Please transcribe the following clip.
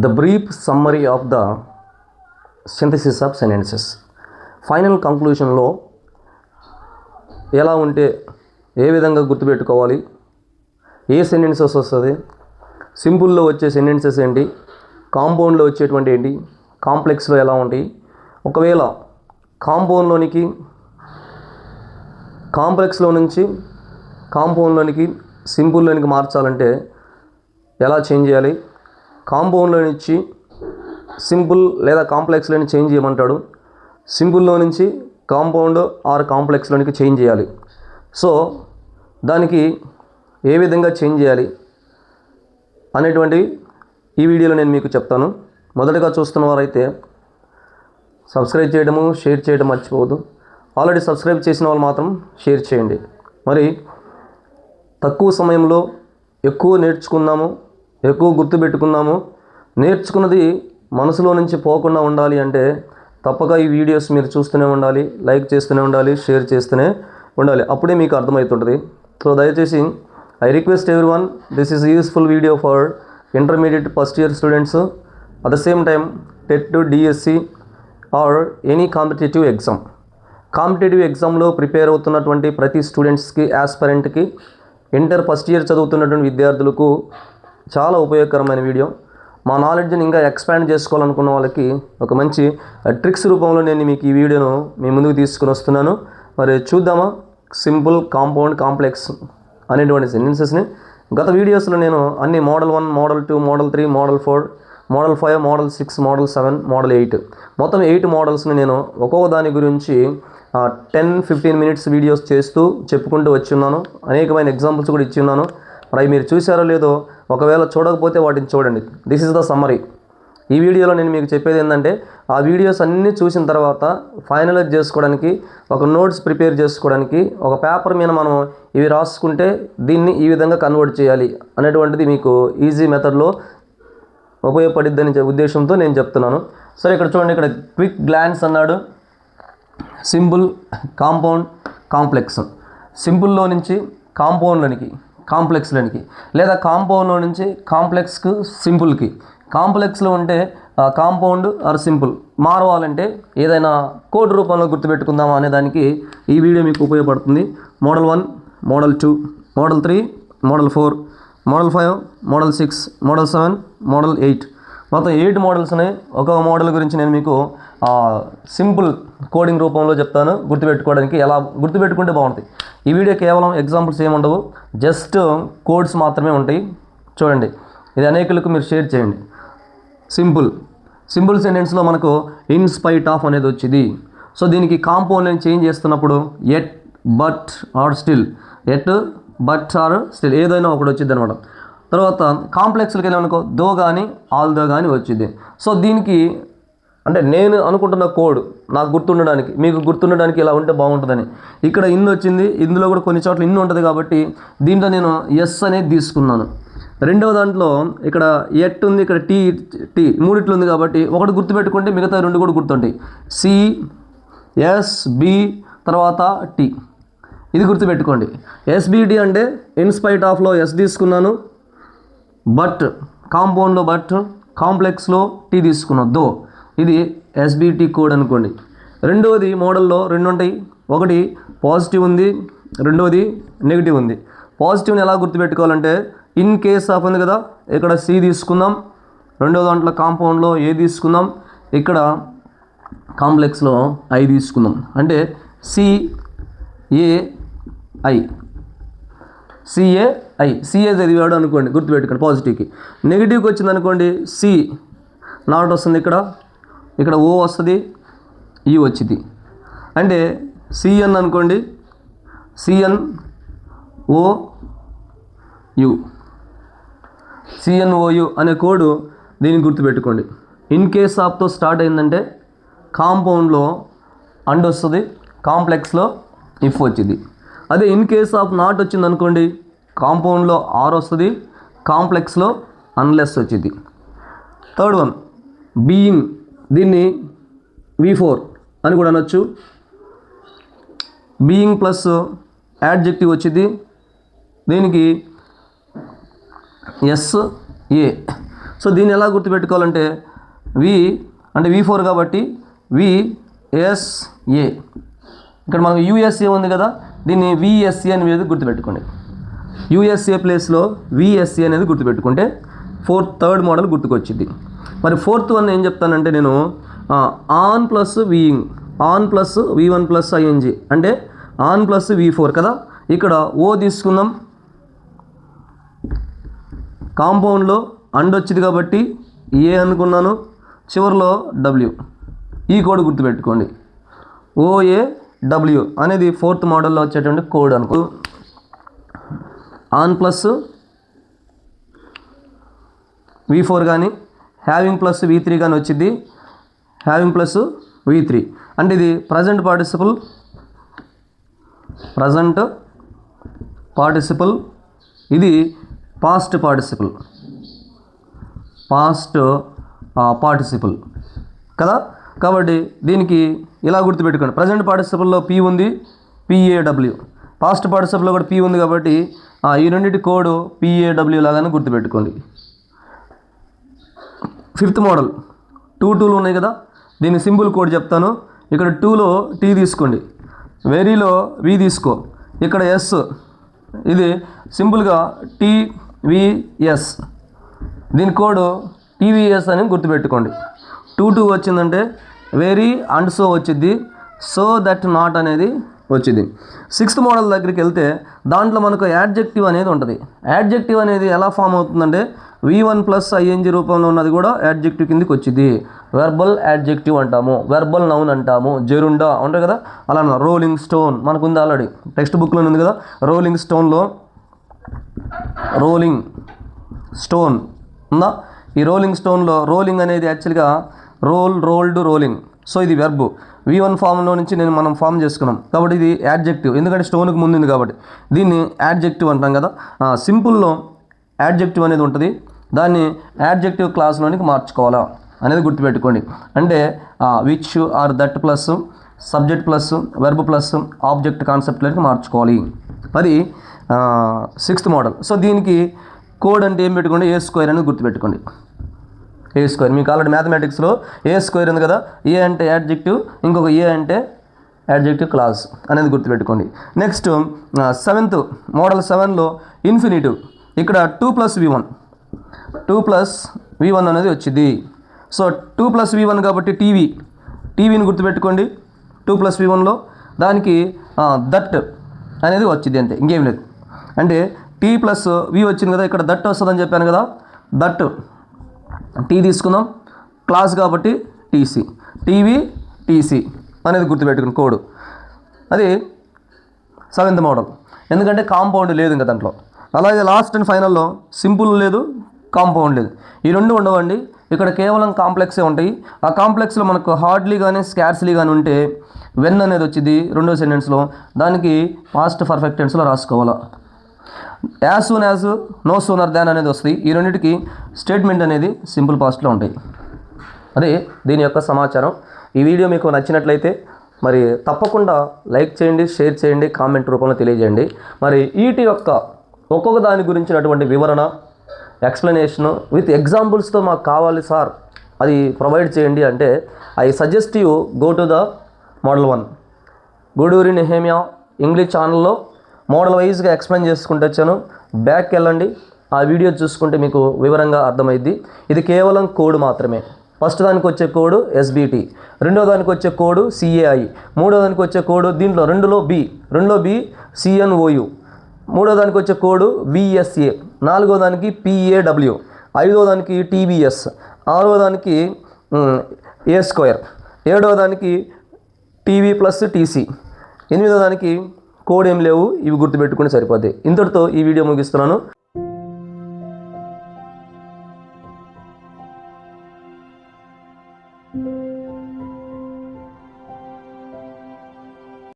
The brief summary of the synthesis of sentences. Final కంక్లూషన్లో ఎలా ఉంటే ఏ విధంగా గుర్తుపెట్టుకోవాలి? ఏ సెంటెన్సెస్ వస్తుంది? సింపుల్లో వచ్చే సెంటెన్సెస్ ఏంటి? కాంపౌండ్లో వచ్చేటువంటి ఏంటి? కాంప్లెక్స్లో ఎలా ఉంటాయి? ఒకవేళ కాంపౌండ్లోనికి కాంప్లెక్స్లో నుంచి కాంపౌండ్లోనికి సింపుల్లోనికి మార్చాలంటే ఎలా చేంజ్ చేయాలి? కాంపౌండ్లో నుంచి సింపుల్ లేదా కాంప్లెక్స్లోని చేంజ్ చేయమంటాడు. సింపుల్లో నుంచి కాంపౌండ్ ఆర్ కాంప్లెక్స్లోనికి చేంజ్ చేయాలి. సో దానికి ఏ విధంగా చేంజ్ చేయాలి అనేటువంటి ఈ వీడియోలో నేను మీకు చెప్తాను. మొదటగా చూస్తున్న వారైతే సబ్స్క్రైబ్ చేయడము షేర్ చేయడం మర్చిపోవద్దు. ఆల్రెడీ సబ్స్క్రైబ్ చేసిన వాళ్ళు మాత్రం షేర్ చేయండి. మరి తక్కువ సమయంలో ఎక్కువ నేర్చుకున్నాము ఎక్కువ గుర్తుపెట్టుకున్నాము నేర్చుకున్నది మనసులో నుంచి పోకుండా ఉండాలి అంటే తప్పక ఈ వీడియోస్ మీరు చూస్తూనే ఉండాలి లైక్ చేస్తూనే ఉండాలి షేర్ చేస్తూనే ఉండాలి. అప్పుడే మీకు అర్థమవుతుంటుంది. సో దయచేసి I request everyone this is useful video for intermediate first year students at the same time TET DSC or any competitive exam competitive ఎగ్జామ్లో ప్రిపేర్ అవుతున్నటువంటి ప్రతి స్టూడెంట్స్కి యాస్పరెంట్కి ఇంటర్ ఫస్ట్ ఇయర్ చదువుతున్నటువంటి విద్యార్థులకు చాలా ఉపయోగకరమైన వీడియో. మా నాలెడ్జ్ని ఇంకా ఎక్స్పాండ్ చేసుకోవాలనుకున్న వాళ్ళకి ఒక మంచి ట్రిక్స్ రూపంలో నేను మీకు ఈ వీడియోను మీ ముందుకు తీసుకుని వస్తున్నాను. మరి చూద్దామా? సింపుల్ కాంపౌండ్ కాంప్లెక్స్ అనేటువంటి సెంటెన్సెస్ని. గత వీడియోస్లో నేను అన్ని model one model two model three model four model five model six model seven model eight. మొత్తం ఎయిట్ మోడల్స్ని నేను ఒక్కొక్క దాని గురించి టెన్ ఫిఫ్టీన్ మినిట్స్ వీడియోస్ చేస్తూ చెప్పుకుంటూ వచ్చి ఉన్నాను అనేకమైన ఎగ్జాంపుల్స్ కూడా ఇచ్చి ఉన్నాను మరి మీరు చూసారో లేదో ఒకవేళ చూడకపోతే వాటిని చూడండి. దిస్ ఇస్ ద సమ్మరీ ఈ వీడియోలో నేను మీకు చెప్పేది ఏంటంటే ఆ వీడియోస్ అన్నీ చూసిన తర్వాత ఫైనలైజ్ చేసుకోవడానికి ఒక నోట్స్ ప్రిపేర్ చేసుకోవడానికి ఒక పేపర్ మీద మనం ఇవి రాసుకుంటే దీన్ని ఈ విధంగా కన్వర్ట్ చేయాలి అనేటువంటిది మీకు ఈజీ మెథడ్లో ఉపయోగపడిద్దని ఉద్దేశంతో నేను చెప్తున్నాను. సరే ఇక్కడ చూడండి ఇక్కడ క్విక్ గ్లాన్స్ అన్నాడు. Simple compound complex. సింపుల్లో నుంచి కాంపౌండ్లోనికి కాంప్లెక్స్లోనికి లేదా కాంపౌండ్లో నుంచి కాంప్లెక్స్కు సింపుల్కి కాంప్లెక్స్లో ఉంటే కాంపౌండ్ ఆర్ సింపుల్ మారవాలంటే ఏదైనా కోడ్ రూపంలో గుర్తుపెట్టుకుందామా అనే దానికి ఈ వీడియో మీకు ఉపయోగపడుతుంది. Model one model two model three model four model five model six model seven model eight. మొత్తం ఎయిట్ మోడల్స్ ఒక్కొక్క మోడల్ గురించి నేను మీకు సింపుల్ కోడింగ్ రూపంలో చెప్తాను గుర్తుపెట్టుకోవడానికి. ఎలా గుర్తుపెట్టుకుంటే బాగుంటుంది. ఈ వీడియో కేవలం ఎగ్జాంపుల్స్ ఏముండవు ఉండవు. జస్ట్ కోడ్స్ మాత్రమే ఉంటాయి. చూడండి. ఇది అనేకులకు మీరు షేర్ చేయండి. సింపుల్. సింపుల్ సెంటెన్స్లో మనకు ఇన్ స్పైట్ ఆఫ్ అనేది వచ్చింది. సో దీనికి కాంపౌండ్ నేను చేంజ్ చేస్తున్నప్పుడు yet but or still. Yet but or still. ఏదైనా ఒకటి వచ్చింది అనమాట. తర్వాత కాంప్లెక్స్కి వెళ్ళామనుకో దో కానీ ఆల్ దో కానీ వచ్చింది. సో దీనికి అంటే నేను అనుకుంటున్న కోడ్ నాకు గుర్తుండడానికి మీకు గుర్తుండడానికి ఇలా ఉంటే బాగుంటుందని. ఇక్కడ ఇన్ వచ్చింది ఇందులో కూడా కొన్ని చోట్ల ఇన్ ఉంటుంది కాబట్టి దీంట్లో నేను ఎస్ అనేది తీసుకున్నాను. రెండవ దాంట్లో ఇక్కడ ఎట్ ఉంది ఇక్కడ టీ టీ మూడిట్లు ఉంది కాబట్టి ఒకటి గుర్తుపెట్టుకుంటే మిగతా రెండు కూడా గుర్తుంటాయి. సి ఎస్ బి తర్వాత టీ. ఇది గుర్తుపెట్టుకోండి. ఎస్బిటి అంటే ఇన్స్పైట్ ఆఫ్లో ఎస్ తీసుకున్నాను బట్ కాంపౌండ్లో బట్ కాంప్లెక్స్లో టీ తీసుకున్నాను. దో ఇది ఎస్బిటి కోడ్ అనుకోండి. రెండవది మోడల్లో రెండు ఉంటాయి. ఒకటి పాజిటివ్ ఉంది రెండవది నెగిటివ్ ఉంది. పాజిటివ్ని ఎలా గుర్తుపెట్టుకోవాలంటే ఇన్ కేస్ ఆఫ్ ఉంది కదా ఇక్కడ సి తీసుకుందాం. రెండో దాంట్లో కాంపౌండ్లో ఏ తీసుకుందాం. ఇక్కడ కాంప్లెక్స్లో ఐ తీసుకుందాం. అంటే CAI A CA I CA చదివాడు అనుకోండి గుర్తుపెట్టుకోండి పాజిటివ్కి నెగిటివ్కి వచ్చింది అనుకోండి సి నాట్ వస్తుంది ఇక్కడ. ఇక్కడ ఓ వస్తుంది ఈ e వచ్చింది అంటే సిఎన్ అనుకోండి సిఎన్ ఓ యు సిఎన్ఓయు అనే కోడ్ దీన్ని గుర్తుపెట్టుకోండి. ఇన్ కేస్ ఆఫ్తో స్టార్ట్ అయిందంటే కాంపౌండ్లో అండ్ వస్తుంది కాంప్లెక్స్లో ఇఫ్ వచ్చింది అదే ఇన్ కేస్ ఆఫ్ నాట్ వచ్చింది అనుకోండి కాంపౌండ్లో ఆర్ వస్తుంది కాంప్లెక్స్లో అన్లెస్ వచ్చింది థర్డ్ వన్ బీయింగ్ దీన్ని వి ఫోర్ అని కూడా అనొచ్చు. బీయింగ్ ప్లస్ యాడ్జెక్టివ్ వచ్చింది. దీనికి ఎస్ ఏ సో దీన్ని ఎలా గుర్తుపెట్టుకోవాలంటే వి అంటే వి ఫోర్ కాబట్టి వి ఎస్ ఏ ఇక్కడ మనకు యూఎస్ఏ ఉంది కదా దీన్ని విఎస్ఏ అనేది గుర్తుపెట్టుకోండి. యూఎస్ఏ ప్లేస్లో విఎస్ఏ అనేది గుర్తుపెట్టుకుంటే ఫోర్త్ థర్డ్ మోడల్ గుర్తుకొచ్చింది మరి ఫోర్త్ వన్ ఏం చెప్తానంటే నేను on plus V ing on plus V one plus ING అంటే ఆన్ ప్లస్ వి ఫోర్ కదా? ఇక్కడ ఓ తీసుకుందాం. కాంపౌండ్లో అండ్ వచ్చింది కాబట్టి ఏ అనుకున్నాను? చివరిలో డబ్ల్యూ. ఈ కోడ్ గుర్తుపెట్టుకోండి. ఓఏ డబ్ల్యూ అనేది ఫోర్త్ మోడల్లో వచ్చేటువంటి కోడ్ అనుకో. ఆన్ ప్లస్ వి ఫోర్ కానీ హ్యావింగ్ ప్లస్ వి త్రీ కానీ వచ్చింది హ్యావింగ్ ప్లస్ వి త్రీ అంటే ఇది ప్రజెంట్ పార్టిసిపల్ ప్రజెంట్ పార్టిసిపల్ ఇది పాస్ట్ పార్టిసిపల్ పాస్ట్ పార్టిసిపల్ కదా? కాబట్టి దీనికి ఇలా గుర్తుపెట్టుకోండి. ప్రజెంట్ పార్టిసిపల్లో పి ఉంది పిఏడబ్ల్యూ పాస్ట్ పార్టిసిపల్లో కూడా పి ఉంది కాబట్టి ఈ రెండింటి కోడ్ పిఏడబ్ల్యూ లాగానే గుర్తుపెట్టుకోండి. Fifth model. టూ టూలు ఉన్నాయి కదా? దీని సింపుల్ కోడ్ చెప్తాను. ఇక్కడ టూలో టీ తీసుకోండి. వెరీలో వి తీసుకో. ఇక్కడ ఎస్ ఇది సింపుల్గా టీవీఎస్ దీని కోడ్ టీవీఎస్ అని గుర్తుపెట్టుకోండి. టూ టూ వచ్చిందంటే వెరీ అండ్ సో వచ్చింది సో దట్ నాట్ అనేది వచ్చింది. సిక్స్త్ మోడల్ దగ్గరికి వెళ్తే దాంట్లో మనకు యాడ్జెక్టివ్ అనేది ఉంటుంది. యాడ్జెక్టివ్ అనేది ఎలా ఫామ్ అవుతుందంటే వి వన్ ప్లస్ ఐఎన్జి రూపంలో ఉన్నది కూడా యాడ్జెక్టివ్ కిందకి వచ్చింది. వెర్బల్ యాడ్జెక్టివ్ అంటాము వెర్బల్ నౌన్ అంటాము జెరుండా ఉంటాయి కదా? అలా రోలింగ్ స్టోన్ మనకు ఉంది ఆల్రెడీ టెక్స్ట్ బుక్లో ఉంది కదా? రోలింగ్ స్టోన్లో రోలింగ్ స్టోన్ ఉందా? ఈ రోలింగ్ స్టోన్లో రోలింగ్ అనేది యాక్చువల్గా రోల్ రోల్డ్ రోలింగ్ సో ఇది వెర్బ్ వి వన్ ఫామ్లో నుంచి నేను మనం ఫామ్ చేసుకున్నాం. కాబట్టి ఇది యాడ్జెక్టివ్ ఎందుకంటే స్టోన్కి ముందుంది కాబట్టి. దీన్ని యాడ్జెక్టివ్ అంటాం కదా. సింపుల్లో యాడ్జెక్టివ్ అనేది ఉంటుంది. దాన్ని యాడ్జెక్టివ్ క్లాస్లోనికి మార్చుకోవాలా అనేది గుర్తుపెట్టుకోండి. అంటే which or that plus subject plus verb plus object కాన్సెప్ట్లోకి మార్చుకోవాలి. అది సిక్స్త్ మోడల్ సో దీనికి కోడ్ అంటే ఏం పెట్టుకోండి? ఏ స్క్వేర్ అనేది గుర్తుపెట్టుకోండి. A square? మీకు ఆల్రెడీ మ్యాథమెటిక్స్లో ఏ స్క్వేర్ ఉంది కదా? ఏ అంటే యాడ్జెక్టివ్ ఇంకొక ఏ అంటే యాడ్జెక్టివ్ క్లాస్ అనేది గుర్తుపెట్టుకోండి. నెక్స్ట్ సెవెంత్ మోడల్ సెవెన్లో ఇన్ఫినిటివ్ ఇక్కడ to plus V one to plus V one అనేది వచ్చింది. So to plus V one కాబట్టి టీవీ టీవీని గుర్తుపెట్టుకోండి. టూ ప్లస్ వి వన్లో దానికి దట్ అనేది వచ్చింది అంతే. ఇంకేం లేదు. అంటే టీ ప్లస్ వి వచ్చింది కదా ఇక్కడ దట్ వస్తుందని చెప్పాను కదా. దట్ టీ తీసుకుందాం. క్లాస్ కాబట్టి టీసీ. టీవీ టీసీ అనేది గుర్తుపెట్టుకుని కోడ్. అది సెవెంత్ మోడల్. ఎందుకంటే కాంపౌండ్ లేదు ఇంకా దాంట్లో. అలాగే లాస్ట్ అండ్ ఫైనల్లో సింపుల్ లేదు కాంపౌండ్ లేదు. ఈ రెండు ఉండవండి. ఇక్కడ కేవలం కాంప్లెక్సే ఉంటాయి. ఆ కాంప్లెక్స్లో మనకు హార్డ్లీ కానీ స్కార్స్లీ కానీ ఉంటే వెన్ అనేది వచ్చింది రెండో సెంటెన్స్లో. దానికి పాస్ట్ పర్ఫెక్ట్ టెన్స్లో రాసుకోవాలా. As soon as no sooner than అనేది వస్తుంది. ఈ రెండింటికి స్టేట్మెంట్ అనేది సింపుల్ పాస్ట్లో ఉంటాయి. అదే దీని యొక్క సమాచారం. ఈ వీడియో మీకు నచ్చినట్లయితే మరి తప్పకుండా లైక్ చేయండి షేర్ చేయండి కామెంట్ రూపంలో తెలియజేయండి. మరి ఈటి యొక్క ఒక్కొక్క దాని గురించినటువంటి వివరణ ఎక్స్ప్లెనేషను విత్ ఎగ్జాంపుల్స్తో మాకు కావాలి సార్. అది ప్రొవైడ్ చేయండి అంటే I suggest you go to the model one. Guduri Nehemiah English ఛానల్లో మోడల్ వైజ్గా ఎక్స్ప్లెయిన్ చేసుకుంటూ వచ్చాను. బ్యాక్ వెళ్ళండి. ఆ వీడియో చూసుకుంటే మీకు వివరంగా అర్థమైద్ది. ఇది కేవలం కోడ్ మాత్రమే. ఫస్ట్ దానికి వచ్చే కోడ్ ఎస్బిటి. రెండో దానికి వచ్చే కోడ్ సిఏఐ. మూడో దానికి వచ్చే కోడ్ దీంట్లో రెండులో బి. రెండులో బి సిఎన్ఓయు. మూడో దానికి వచ్చే కోడ్ విఎస్ఏ. నాలుగో దానికి పిఏడబ్ల్యూ. ఐదో దానికి టీబీఎస్ ఆరో దానికి ఏ స్క్వేర్. ఏడో దానికి టీవీ ప్లస్ టీసీ. ఎనిమిదో దానికి కోడ్ ఏం లేవు ఇవి గుర్తుపెట్టుకుని సరిపోతాయి. ఇంతటితో ఈ వీడియో ముగిస్తున్నాను.